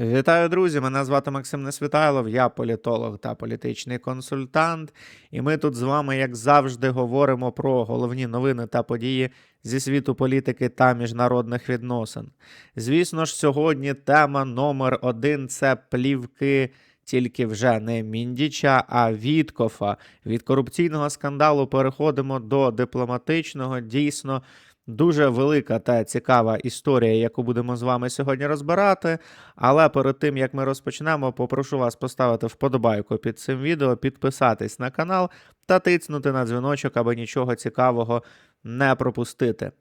Вітаю, друзі! Мене звати Максим Несвітайлов, я політолог та політичний консультант. І ми тут з вами, як завжди, говоримо про головні новини та події зі світу політики та міжнародних відносин. Звісно ж, сьогодні тема номер один це плівки. Тільки вже не Міндіча, а Віткофа. Від корупційного скандалу переходимо до дипломатичного. Дійсно, Дуже велика та цікава історія, яку будемо з вами сьогодні розбирати. Але перед тим як ми розпочнемо, попрошу вас поставити вподобайку під цим відео, підписатись на канал та тицнути на дзвіночок, аби нічого цікавого не пропустити.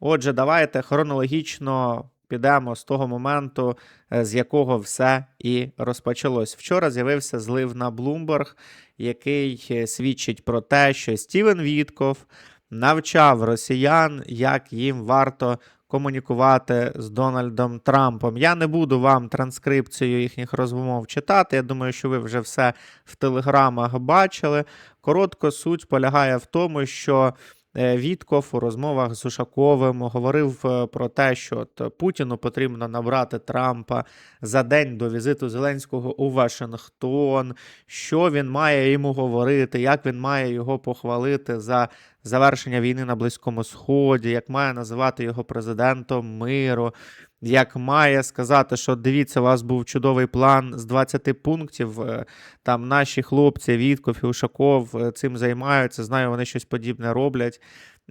Отже, давайте хронологічно підемо з того моменту, е, з якого все і розпочалось. Вчора з'явився злив на Bloomberg, який е, свідчить про те, що Стівен Вітков навчав росіян, як їм варто комунікувати з Дональдом Трампом. Я не буду вам транскрипцію їхніх розмов читати. Я думаю, що ви вже все в телеграмах бачили. Коротко суть полягає в тому, що. Е, Вітков у розмовах з Ушаковим говорив е, про те, що от Путіну потрібно набрати Трампа за день до візиту Зеленського у Вашингтон, що він має йому говорити, як він має його похвалити за завершення війни на Близькому Сході, як має називати його президентом миру, як має сказати, що дивіться, у вас був чудовий план з 20 пунктів. е, Там наші хлопці, Вітков і Ушаков е, цим займаються. Знаю, вони щось подібне роблять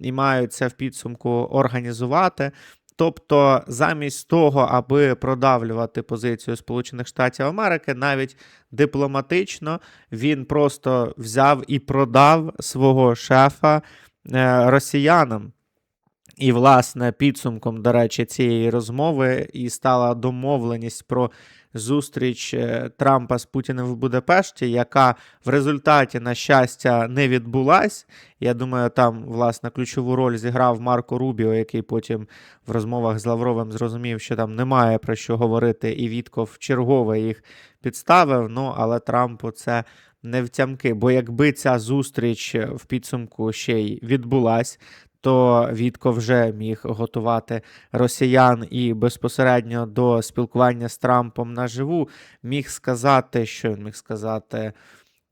і мають це в підсумку організувати. Тобто, замість того, аби продавлювати позицію Сполучених Штатів Америки, навіть дипломатично він просто взяв і продав свого шефа е, росіянам. І, власне, підсумком, до речі, цієї розмови і стала домовленість про зустріч е, Трампа з Путіним в Будапешті, яка в результаті, на щастя, не відбулась. Я думаю, там, власне, ключову роль зіграв Марко Рубіо, який потім в розмовах з Лавровим зрозумів, що там немає про що говорити, і Вітков чергове їх підставив. Ну, але Трампу це не втямки. Бо якби ця зустріч е, в підсумку ще й відбулась, то Вітко вже міг готувати росіян і безпосередньо до спілкування з Трампом наживу міг сказати, що він міг сказати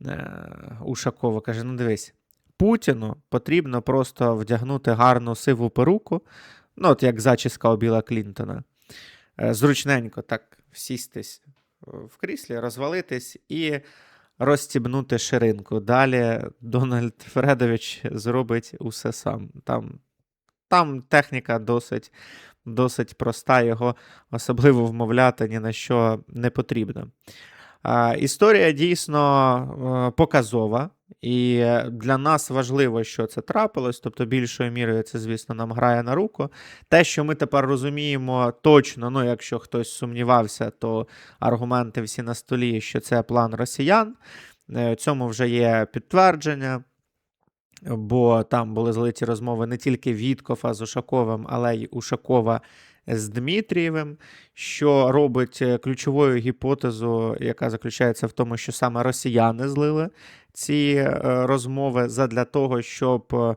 е, Ушакова. Каже: ну дивись, Путіну потрібно просто вдягнути гарну сиву перуку, ну, от як зачіска у Біла Клінтона. Е, зручненько так сістись е, в кріслі, розвалитись і розстібнути ширинку. Далі Дональд Фредович зробить усе сам. Там, там техніка досить, досить проста, його особливо вмовляти ні на що не потрібно. Історія дійсно е, показова, і е, для нас важливо, що це трапилось, тобто більшою мірою це, звісно, нам грає на руку. Те, що ми тепер розуміємо точно, ну якщо хтось сумнівався, то аргументи всі на столі, що це план росіян. Е, Цьому вже є підтвердження. Бо там були злиті розмови не тільки Віткофа з Ушаковим, але й Ушакова з Дмитрієвим, що робить е, ключовою гіпотезу, яка заключається в тому, що саме росіяни злили ці е, розмови задля того, щоб е,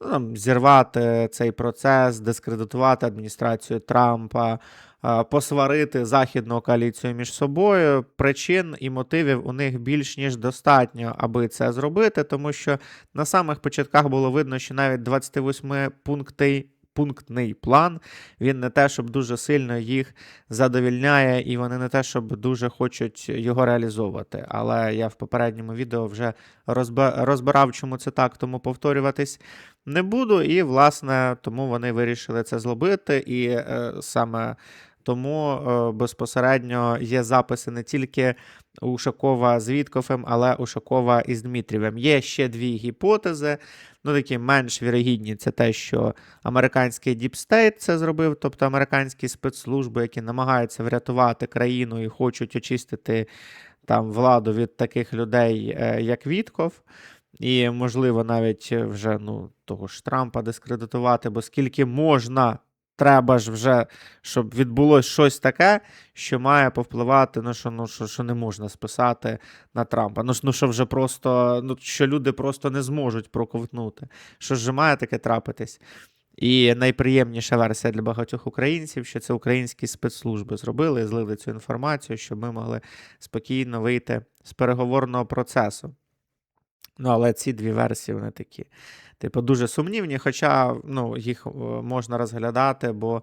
ну, там, зірвати цей процес, дискредитувати адміністрацію Трампа, е, посварити західну коаліцію між собою. Причин і мотивів у них більш ніж достатньо, аби це зробити, тому що на самих початках було видно, що навіть 28 пунктей. Пунктний план, він не те, щоб дуже сильно їх задовільняє, і вони не те, щоб дуже хочуть його реалізовувати. Але я в попередньому відео вже розбирав, чому це так, тому повторюватись не буду. І, власне, тому вони вирішили це зробити. І е, саме тому е, безпосередньо є записи не тільки Ушакова з Віткофем, але Ушакова із Дмитрієвим. Є ще дві гіпотези. Ну, такі менш вірогідні, це те, що американський діпстейт це зробив, тобто американські спецслужби, які намагаються врятувати країну і хочуть очистити там владу від таких людей, е, як Вітков. І, можливо, навіть вже ну, того ж Трампа дискредитувати, бо скільки можна, треба ж вже, щоб відбулося щось таке, що має повпливати, ну, що, ну, що, що не можна списати на Трампа. Ну, ну що вже просто, ну, що люди просто не зможуть проковтнути. Що ж має таке трапитись? І найприємніша версія для багатьох українців, що це українські спецслужби зробили, злили цю інформацію, щоб ми могли спокійно вийти з переговорного процесу. Ну, але ці дві версії вони такі, типу, дуже сумнівні, хоча ну, їх е, можна розглядати, бо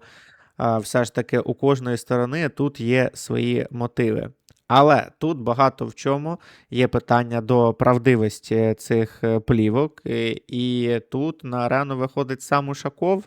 е, все ж таки у кожної сторони тут є свої мотиви. Але тут багато в чому є питання до правдивості цих е, плівок, і тут на арену виходить сам Ушаков,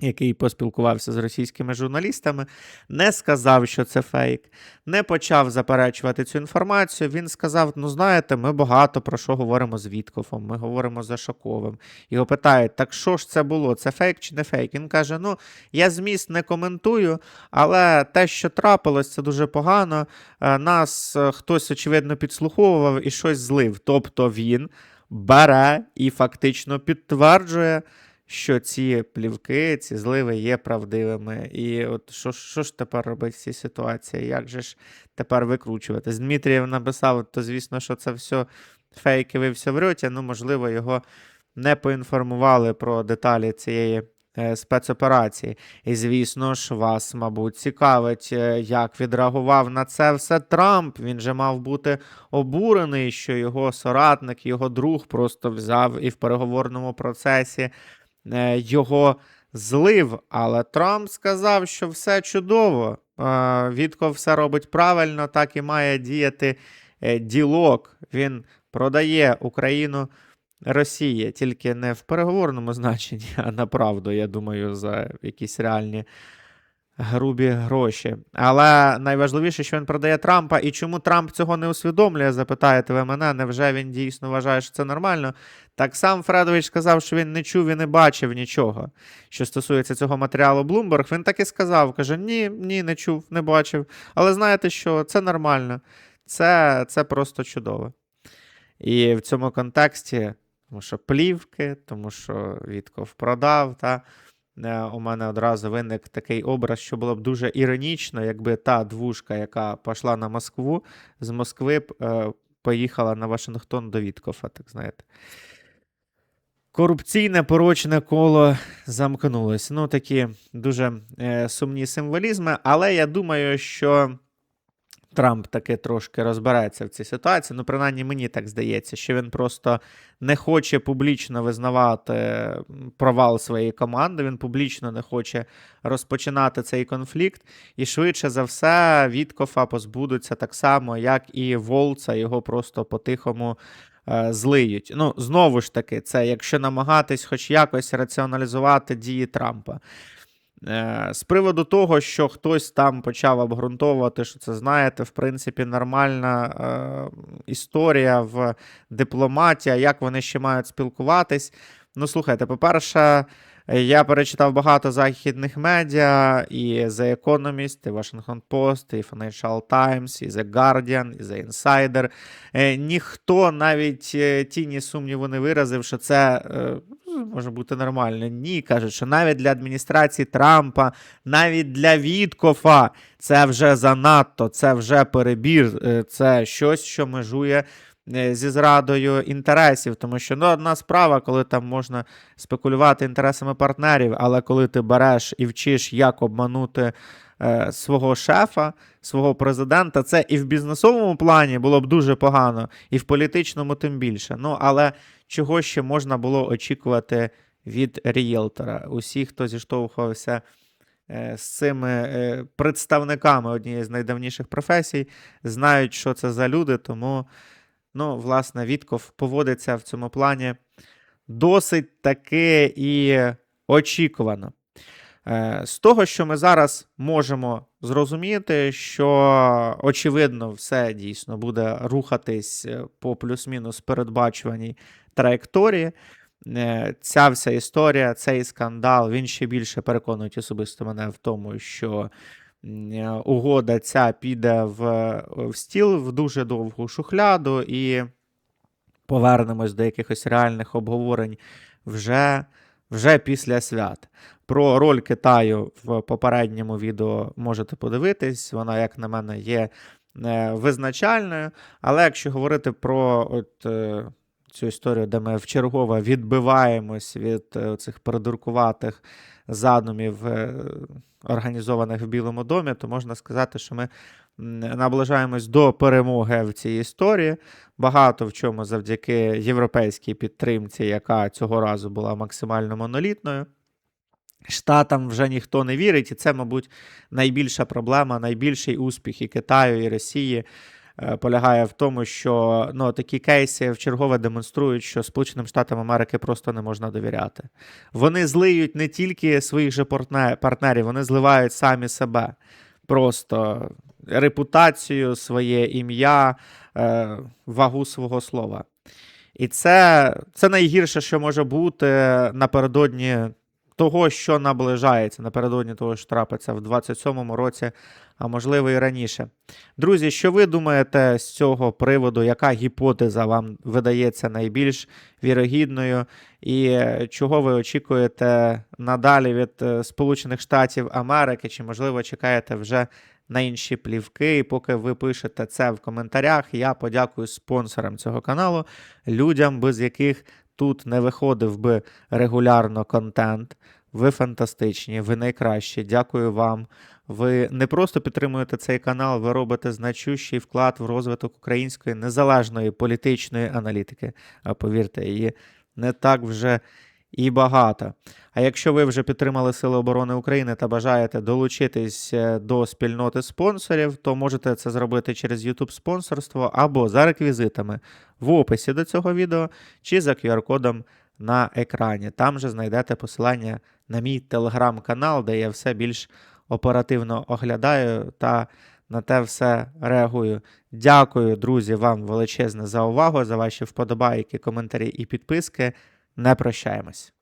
який поспілкувався з російськими журналістами, не сказав, що це фейк, не почав заперечувати цю інформацію. Він сказав: ну, знаєте, ми багато про що говоримо з Віткофом, ми говоримо з Шаковим. Його питають, так що ж це було? Це фейк чи не фейк? Він каже: Ну, я зміст не коментую, але те, що трапилось, це дуже погано. Е, Нас е, хтось, очевидно, підслуховував і щось злив. Тобто він бере і фактично підтверджує що ці плівки, ці зливи є правдивими. І от що, що ж тепер робити в цій ситуації? Як же ж тепер викручуватись? Дмитрієв написав, то звісно, що це все фейки, ви все врете. Ну, можливо, його не поінформували про деталі цієї. е, Спецоперації. І, звісно ж, вас, мабуть, цікавить, е, як відреагував на це все Трамп. Він же мав бути обурений, що його соратник, його друг просто взяв і в переговорному процесі його злив. Але Трамп сказав, що все чудово. Е, Вітко все робить правильно, так і має діяти е, ділок. Він продає Україну Росії, тільки не в переговорному значенні, а на правду, я думаю, за якісь реальні. Грубі гроші. Але найважливіше, що він продає Трампа, і чому Трамп цього не усвідомлює, запитаєте ви мене, невже він дійсно вважає, що це нормально? Так сам Фредович сказав, що він не чув і не бачив нічого, що стосується цього матеріалу Bloomberg. Він так і сказав: каже: ні, ні, не чув, не бачив. Але знаєте що, це нормально, це, це просто чудово. І в цьому контексті, тому що плівки, тому що Вітков продав, та у мене одразу виник такий образ, що було б дуже іронічно, якби та двушка, яка пішла на Москву, з Москви е, поїхала на Вашингтон до Віткофа, так знаєте. Корупційне порочне коло замкнулось. Ну, такі дуже е, сумні символізми, але я думаю, що Трамп таки трошки розбереться в цій ситуації. Ну, принаймні, мені так здається, що він просто не хоче публічно визнавати провал своєї команди. Він публічно не хоче розпочинати цей конфлікт. І швидше за все, Віткофа позбудуться так само, як і Волца, його просто по-тихому е, злиють. Ну, знову ж таки, це якщо намагатись хоч якось раціоналізувати дії Трампа. Е, З приводу того, що хтось там почав обґрунтовувати, що це, знаєте, в принципі, нормальна е, історія в дипломатії, як вони ще мають спілкуватись. Ну, слухайте, по-перше, я перечитав багато західних медіа, і The Economist, і Washington Post, і Financial Times, і The Guardian, і The Insider. Е, Ніхто навіть е, тіні сумніву не виразив, що це е, може бути нормально. Ні, кажуть, що навіть для адміністрації Трампа, навіть для Віткофа це вже занадто, це вже перебір, це щось, що межує зі зрадою інтересів. Тому що ну, одна справа, коли там можна спекулювати інтересами партнерів, але коли ти береш і вчиш, як обманути е, свого шефа, свого президента, це і в бізнесовому плані було б дуже погано, і в політичному тим більше. Ну, але чого ще можна було очікувати від рієлтора? Усі, хто зіштовхувався е, з цими е, представниками однієї з найдавніших професій, знають, що це за люди, тому, ну, власне, Вітков поводиться в цьому плані досить таки і очікувано. Е, З того, що ми зараз можемо зрозуміти, що очевидно все дійсно буде рухатись е, по плюс-мінус передбачуваній траєкторії. Е, Ця вся історія, цей скандал, він ще більше переконують особисто мене в тому, що угода ця піде в, в стіл в дуже довгу шухляду, і повернемось до якихось реальних обговорень вже, вже після свят. Про роль Китаю в попередньому відео можете подивитись. Вона, як на мене, є е, визначальною. Але якщо говорити про от, е, цю історію, де ми вчергове відбиваємось від е, цих придуркуватих задумів, е, організованих в Білому домі, то можна сказати, що ми наближаємось до перемоги в цій історії. Багато в чому завдяки європейській підтримці, яка цього разу була максимально монолітною. Штатам вже ніхто не вірить, і це, мабуть, найбільша проблема, найбільший успіх і Китаю, і Росії полягає в тому, що ну, такі кейси вчергове демонструють, що Сполученим Штатам Америки просто не можна довіряти. Вони злиють не тільки своїх же партнерів, вони зливають самі себе. Просто репутацію, своє ім'я, е, вагу свого слова. І це, це найгірше, що може бути напередодні того, що наближається, напередодні того, що трапиться в 27-му році, а можливо і раніше. Друзі, що ви думаєте з цього приводу? Яка гіпотеза вам видається найбільш вірогідною? І е, чого ви очікуєте надалі від е, Сполучених Штатів Америки? Чи, можливо, чекаєте вже на інші плівки? І поки ви пишете це в коментарях, я подякую спонсорам цього каналу, людям, без яких тут не виходив би регулярно контент. Ви фантастичні, ви найкращі. Дякую вам. Ви не просто підтримуєте цей канал, ви робите значущий вклад в розвиток української незалежної політичної аналітики. А повірте, її не так вже і багато. А якщо ви вже підтримали Сили оборони України та бажаєте долучитись е, до спільноти спонсорів, то можете це зробити через YouTube спонсорство або за реквізитами в описі до цього відео чи за QR-кодом на екрані. Там же знайдете посилання на мій телеграм-канал, де я все більш оперативно оглядаю та на те все реагую. Дякую, друзі, вам величезне за увагу, за ваші вподобайки, коментарі і підписки. Не прощаємось.